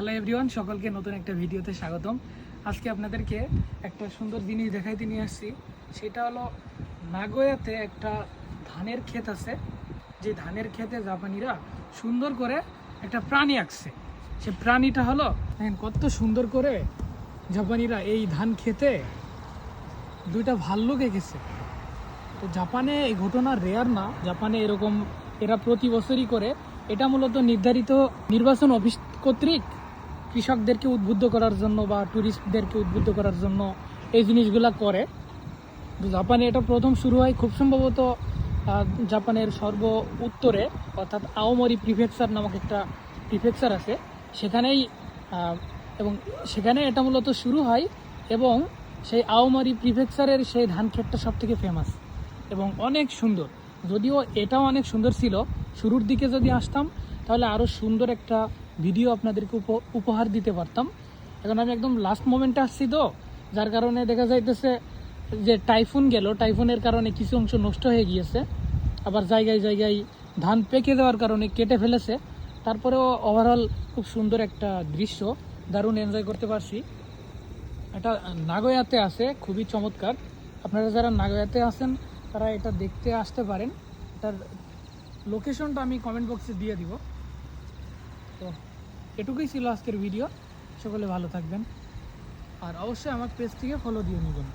Hello everyone সকলকে নতুন একটা ভিডিওতে স্বাগতম। আজকে আপনাদেরকে একটা সুন্দর জিনিস দেখাইতে নিয়ে আসছি। সেটা হলো নাগোয়াতে একটা ধানের ক্ষেত আছে। যে ধানের ক্ষেতে জাপানিরা সুন্দর করে একটা প্রাণী আঁকছে। সে প্রাণীটা হলো, দেখেন কত সুন্দর করে জাপানিরা এই ধান খেতে দুইটা ভাল্লুক এঁকেছে। তো জাপানে এই ঘটনা রেয়ার না। জাপানে এরকম এরা প্রতি বছরই করে। এটা মূলত নির্ধারিত নির্বাচন অফিস কর্তৃক কৃষকদেরকে উদ্বুদ্ধ করার জন্য বা ট্যুরিস্টদেরকে উদ্বুদ্ধ করার জন্য এই জিনিসগুলা করে। জাপানে এটা প্রথম শুরু হয় খুব সম্ভবত জাপানের সর্ব উত্তরে, অর্থাৎ আওমরি প্রিফেকচার নামক একটা প্রিফেকচার আছে। সেখানেই এবং সেখানে এটা মূলত শুরু হয় এবং সেই আওমরি প্রিফেকচারের সেই ধান ক্ষেতটা সব থেকে ফেমাস এবং অনেক সুন্দর। যদিও এটাও অনেক সুন্দর ছিল। শুরুর দিকে যদি আসতাম, তাহলে আরও সুন্দর একটা ভিডিও আপনাদেরকে উপ- উপহার দিতে পারতাম। এখন আমি একদম লাস্ট মোমেন্টে আসছি তো, যার কারণে দেখা যাইতেছে যে টাইফুন গেল। টাইফুনের কারণে কিছু অংশ নষ্ট হয়ে গিয়েছে। আবার জায়গায় জায়গায় ধান পেকে দেওয়ার কারণে কেটে ফেলেছে। তারপরেও ওভারঅল খুব সুন্দর একটা দৃশ্য। দারুণ এনজয় করতে পারছি। এটা নাগোয়াতে আছে, খুবই চমৎকার। আপনারা যারা নাগোয়াতে আছেন, তারা এটা দেখতে আসতে পারেন। এটার লোকেশনটা আমি কমেন্ট বক্সে দিয়ে দিব। তো এটুকুই ছিল আজকের ভিডিও সকলে ভালো থাকবেন। আর অবশ্যই আমার পেজ থেকে ফলো দিয়ে নেবেন।